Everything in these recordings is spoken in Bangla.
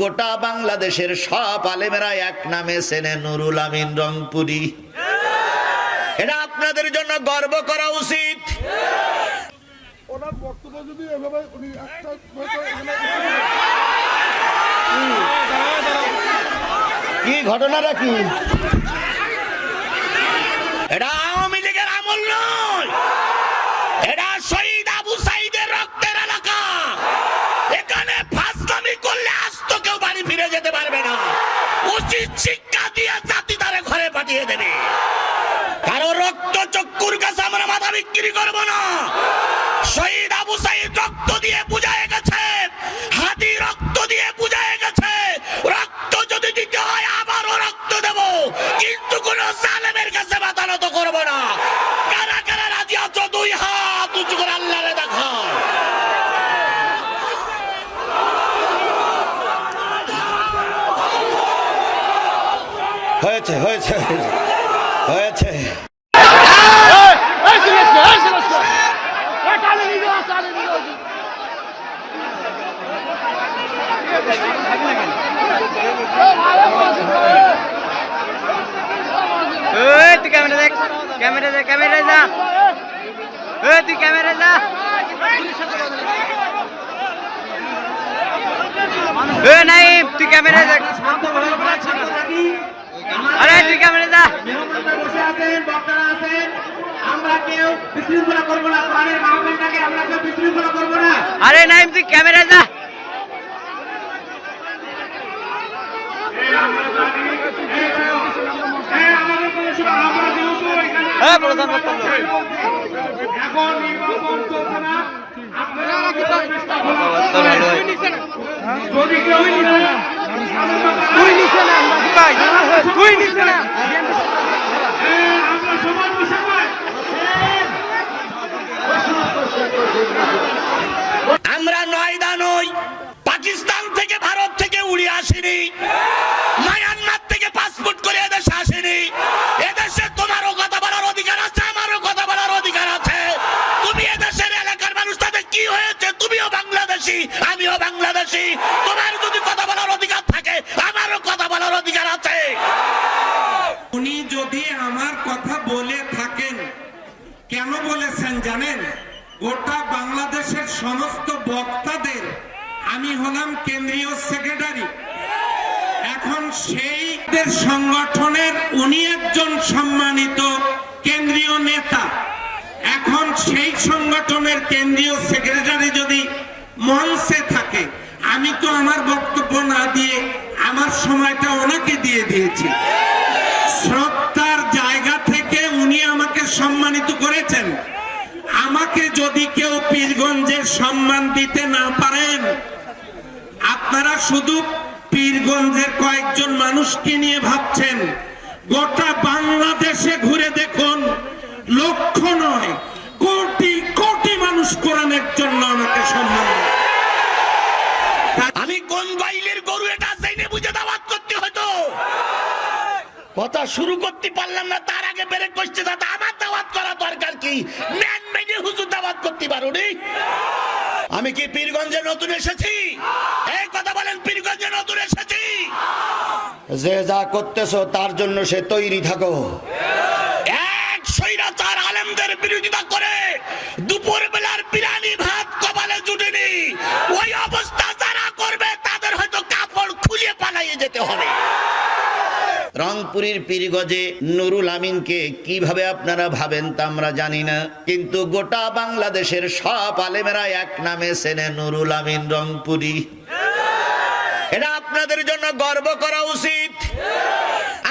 গোটা বাংলাদেশের সব আলেমেরা এক নামে সেনে নুরুল আমিন রংপুরি। এটা আপনাদের জন্য গর্ব করা উচিত। কি ঘটনাটা কি? এটা আওয়ামী লীগের আমল নয়। হয়েছে হয়েছে হয়েছে তুই ক্যামেরা দেখ ক্যামেরা দেখ ক্যামেরা যা। এই তুই ক্যামেরা যা। এ নাই তুই ক্যামেরা দেখ। আরে তুই ক্যামেরা যা নিয়মরূপে বসে আছেন বক্তারা আছেন আমরা কেউ বিশৃঙ্খলা করব না কোরআনের মাহফিলটাকে আমরা কেউ বিশৃঙ্খলা করব না। আরে নাইম তুই ক্যামেরা যা। হ্যাঁ এখন নির্বাচন চলছে না। আপনারা যদি কেউ ভাই তুই নিচে না বাংলাদেশের সমস্ত বক্তাদের আমি হলাম কেন্দ্রীয় সেক্রেটারি। এখন সেই সংগঠনের উনি একজন সম্মানিত কেন্দ্রীয় নেতা। এখন সেই সংগঠনের কেন্দ্রীয় সেক্রেটারি যদি মঞ্চে থাকে, আমি তো আমার বক্তব্য না দিয়ে আমার সময়টা ওনাকে দিয়ে দিয়েছি। শ্রদ্ধার জায়গা থেকে উনি আমাকে সম্মানিত করেছেন। আমাকে যদি কেউ পীরগঞ্জের সম্মান দিতে না পারেন, আপনারা শুধু পীরগঞ্জের কয়েকজন মানুষকে নিয়ে ভাবছেন। গোটা বাংলাদেশে ঘুরে দেখুন, লক্ষ নয়, কোটি কোটি মানুষ কোরআনের জন্য আমাকে সম্মান আমি কোন বাইলের গরু এটা জেনে বুঝে দাওয়াত করতে হতো? কথা শুরু করতে পারলাম না, তার আগে বেড়ে করছে যাতে আমার দাওয়াত করা দরকার কি? দাওয়াত করতে পারো আমি কি পীরগঞ্জে নতুন এসেছি? এই কথা বলেন পীরগঞ্জে নতুন এসেছি। যে যা করতেছো তার জন্য সে তৈরি থাকো। এক আলেমদের বিরোধিতা করে দুপুর বেলার বিরানি ভাত কপালে জুটেনি। ওই অবস্থা যারা করবে তাদের হয়তো কাপড় খুলে পালাইয়ে যেতে হবে। রংপুরের পীরগজে নুরুল আমিনকে কীভাবে আপনারা ভাবেন তা আমরা জানি না। কিন্তু গোটা বাংলাদেশের সব আলেমেরা এক নামে সেনে নুরুল আমিন রংপুরি। এটা আপনাদের জন্য গর্ব করা উচিত।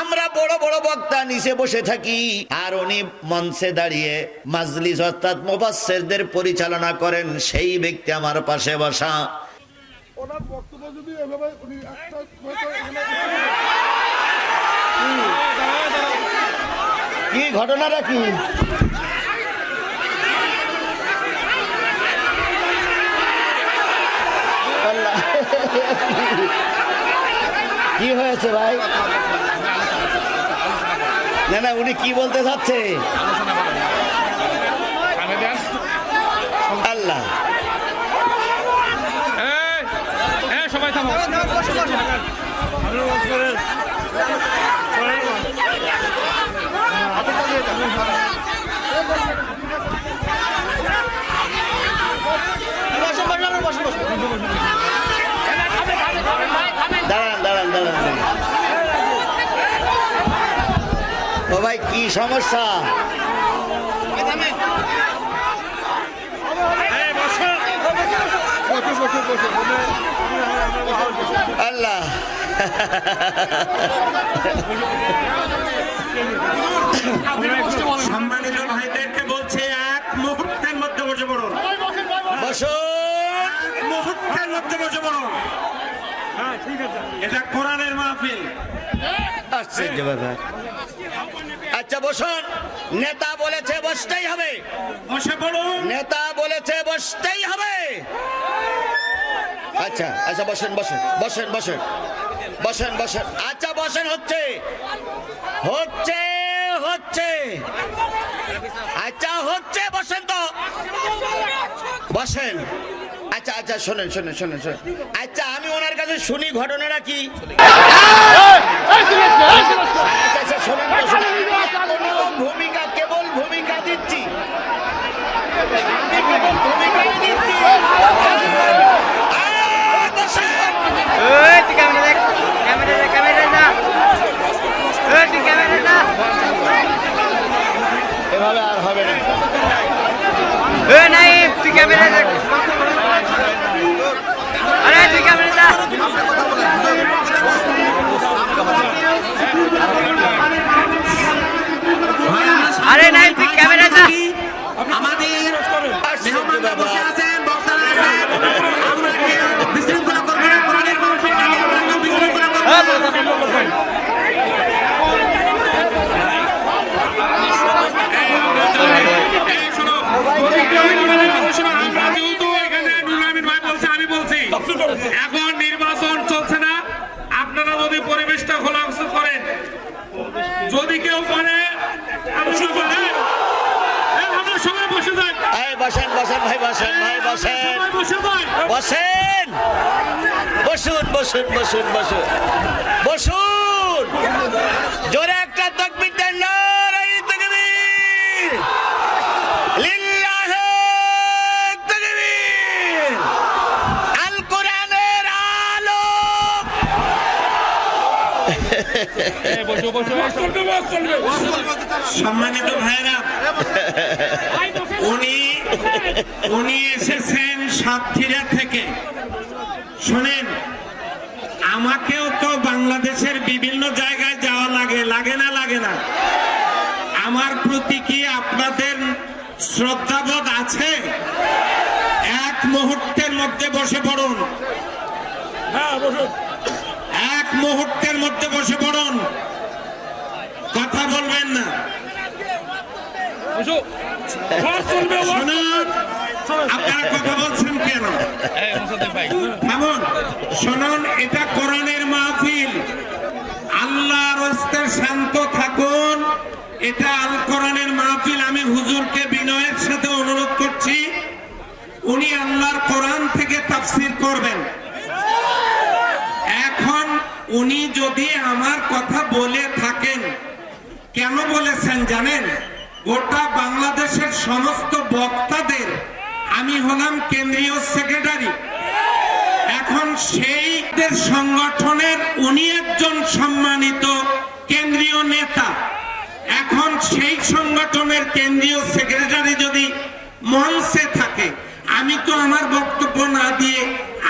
আমরা বড় বড় বক্তা নিচে বসে থাকি, আর উনি মঞ্চে দাঁড়িয়ে মাজলিস অর্থাৎ মোবাসেরদের পরিচালনা করেন সেই ব্যক্তি আমার পাশে বসা। ওনার বক্তব্য যদি এভাবে উনি একটা হয়তো এখানে কি ঘটনাটা কি? কি হয়েছে ভাই? না না উনি কি বলতে চাচ্ছে? আল্লাহ। দাঁড়ান সমস্যা। আল্লাহ। সম্মানিত ভাইদেরকে বলছে এক মুহূর্তের মধ্যে বসে পড়ুন। মুহূর্তের মধ্যে বসে পড়ুন। এটা কোরআনের মাহফিল। আশ্চর্য ব্যাপার আচ্ছা বসুন। নেতা বলেছে বসতেই হবে। বসে পড়ুন। নেতা বলেছে বসতেই হবে। আচ্ছা আচ্ছা বসেন বসেন বসেন বসেন। বসেন বসেন। আচ্ছা বসেন হচ্ছে। হচ্ছে হচ্ছে। আচ্ছা হচ্ছে বসেন তো। বসেন। আচ্ছা আচ্ছা শোনেন শোনেন শোনেন শোনেন। আচ্ছা আমি ওনার কাছে শুনি ঘটনাটা কি আচ্ছা আচ্ছা শোনেন তো, শোনেন। কোনো ভূমিকা কেবল ভূমিকা দিচ্ছি আমি কেবল ভূমিকা দিচ্ছি আয়, বসেন। ওই তুই ক্যামেরা দেখ ক্যামেরা দেখ ক্যামেরা যা ওই তুই ক্যামেরা যা এভাবে আর হবে না ওই নাই তুই ক্যামেরা দেখ আরে তুই ক্যামেরা যা আরে নাই তুই ক্যামেরা যা আমাদের আশ্চর্য মেহমানরা বসে ব্যাপার। আছেন বক্তারা আছেন আমরা কেউ বিশৃঙ্খলা করব না কোরআনের মাহফিলটাকে আমরা কেউ বিশৃঙ্খলা করব না। আমরা যেহেতু এখানে নুরুল আমিন ভাই বলছে আমি বলছি এখন নির্বাচন চলছে না আপনারা যদি পরিবেশটা খোলাংশ করেন যদি কেউ করে আপনি করেন এই আমরা সবাই বসে যাই এই বসেন বসেন ভাই বসেন। বসেন। বসেন। বসুন বসুন বসুন বসুন। জোরে একটা তকবির দেন নারাই তাকবীর। লিল্লাহে তাকবীর। আল কোরআনের আলো। সম্মানিত ভাইরা উনি উনি এসেছেন সাতক্ষীরা থেকে। শোনেন আমাকেও তো বাংলাদেশের বিভিন্ন জায়গায় যাওয়া লাগে লাগে না লাগে না। আমার প্রতি কি আপনাদের শ্রদ্ধাবোধ আছে? এক মুহূর্তের মধ্যে বসে পড়ুন। এক মুহূর্তের মধ্যে বসে পড়ুন। কথা বলবেন না। আপনারা কথা বলছেন কেন? থামুন শুনুন এটা কোরআনের মাহফিল। আল্লাহর হস্তে শান্ত থাকুন। এটা আল কোরআনের মাহফিল। আমি হুজুরকে বিনয়ের সাথে অনুরোধ করছি উনি আল্লাহর কোরআন থেকে তাফসির করবেন। এখন উনি যদি আমার কথা বলে থাকেন কেন বলেছেন জানেন? গোটা বাংলাদেশের সমস্ত বক্তাদের আমি হলাম কেন্দ্রীয় সেক্রেটারি। এখন সেইদের সংগঠনের উনি একজন সম্মানিত কেন্দ্রীয় নেতা। এখন সেই সংগঠনের কেন্দ্রীয় সেক্রেটারি যদি মঞ্চে থাকে, আমি তো আমার বক্তব্য না দিয়ে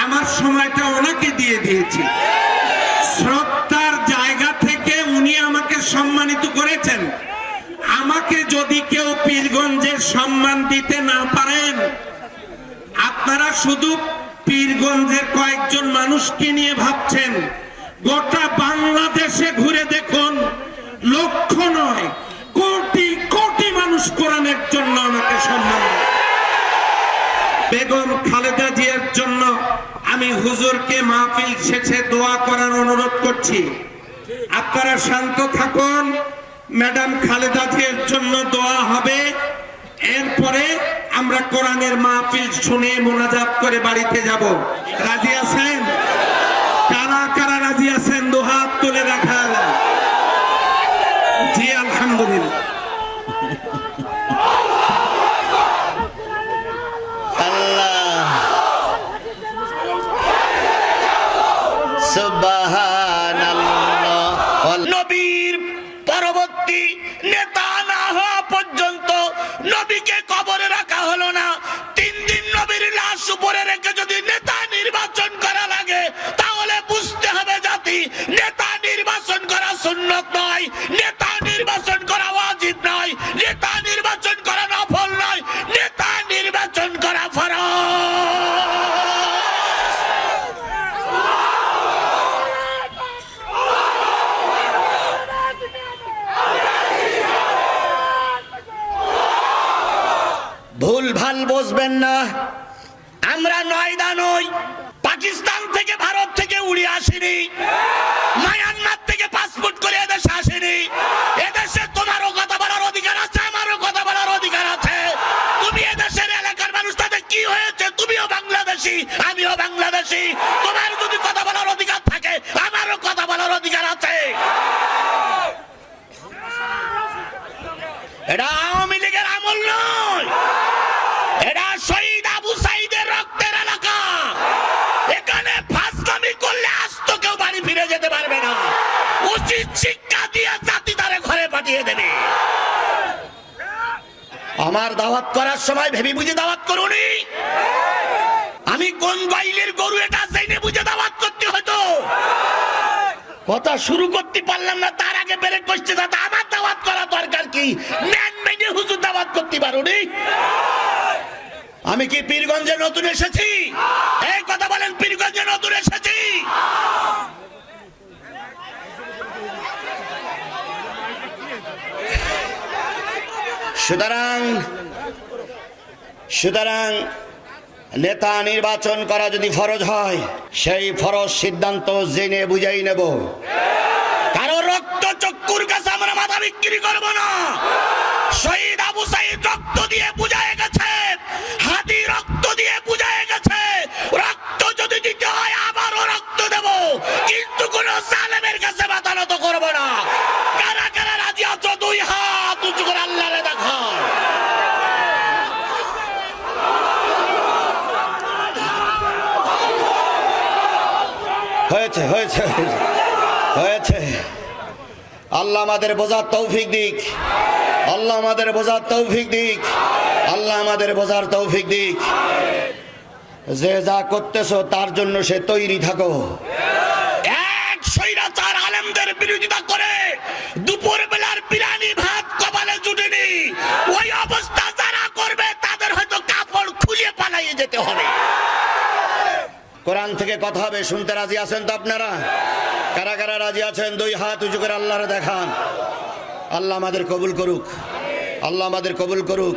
আমার সময়টা ওনাকে দিয়ে দিয়েছি। শ্রদ্ধার জায়গা থেকে উনি আমাকে সম্মানিত আমাকে যদি কেউ পীরগঞ্জের সম্মান দিতে না পারেন, আপনারা শুধু পীরগঞ্জের কয়েকজন মানুষকে নিয়ে ভাবছেন, গোটা বাংলাদেশে ঘুরে দেখুন, লক্ষ নয়, কোটি কোটি মানুষ কোরআনের জন্য আমাকে সম্মান বেগম খালেদা জিয়ার জন্য আমি হুজুরকে মাহফিল শেষে দোয়া করার অনুরোধ করছি। আপনারা শান্ত থাকুন ম্যাডাম খালেদা জিয়ার জন্য দোয়া হবে। এরপরে আমরা কোরআনের মাহফিল শুনে মোনাজাত করে বাড়িতে যাব। রাজি আছেন? ভুল ভালো বসবেন না। আমরা নয়দা নই, পাকিস্তান থেকে ভারত থেকে উড়ে আসিনি। মায়ানমার থেকে পাসপোর্ট করে এদেশে আসিনি। এদেশে তোমারও কথা বলার অধিকার আছে, আমারও কথা বলার অধিকার আছে। তুমি এদেশের এলাকার মানুষ তাদের কি হয়েছে? তুমিও বাংলাদেশি, আমিও বাংলাদেশি। তোমার যদি কথা বলার অধিকার থাকে, আমারও কথা বলার অধিকার আছে। এটা আমার দাওয়াত করার সময় ভেবে বুঝে দাওয়াত করুনি। আমি কোন বাইলের গরু এটা বুঝে দাওয়াত করতে হতো। কথা শুরু করতে পারলাম না, তার আগে বেরেক করছে দাদা, আমার দাওয়াত করা দরকার কি? হুজুর দাওয়াত করতে পারোনি। আমি কি পীরগঞ্জে নতুন এসেছি? এই কথা বলেন, পীরগঞ্জে নতুন এসেছি? সুতরাং সুতরাং নেতা নির্বাচন করা যদি ফরজ হয়, সেই ফরজ সিদ্ধান্ত জেনে বুঝাই নেব। কারও রক্ত চক্ষুর কাছে আমরা মাথা বিক্রি করব না। শহীদ আবু সাইদ রক্ত দিয়ে বুঝায় গেছে হাতি রক্ত দিয়ে বুঝায় গেছে। রক্ত যদি দিতে হয়, আবারও রক্ত দেব। কিন্তু কোন জালেমের কাছে মাথা নত করব না কারা কারা রাজি আছো দুই হাত উঁচু করে আল্লাহরে দেখা হয়েছে হয়েছে হয়েছে আল্লাহ আমাদের বোঝার তৌফিক দিক। আল্লাহ আমাদের বোঝার তৌফিক দিক। আল্লাহ আমাদের বোঝার তৌফিক দিক। যে যা করতেছ, তার জন্য সে তৈরি থাকো। এক আলেমদের বিরোধিতা করে বিরানি ভাত ওই অবস্থা যারা করবে, তাদের হয়তো কাপড় খুলে পালাইয়ে যেতে হবে। কোরআন থেকে কথা হবে, শুনতে রাজি আছেন তো আপনারা? কারা কারা রাজি আছেন? দুই হাত উঁচু করে আল্লাহরে দেখান। আল্লাহ আমাদের কবুল করুক। আল্লাহ আমাদের কবুল করুক।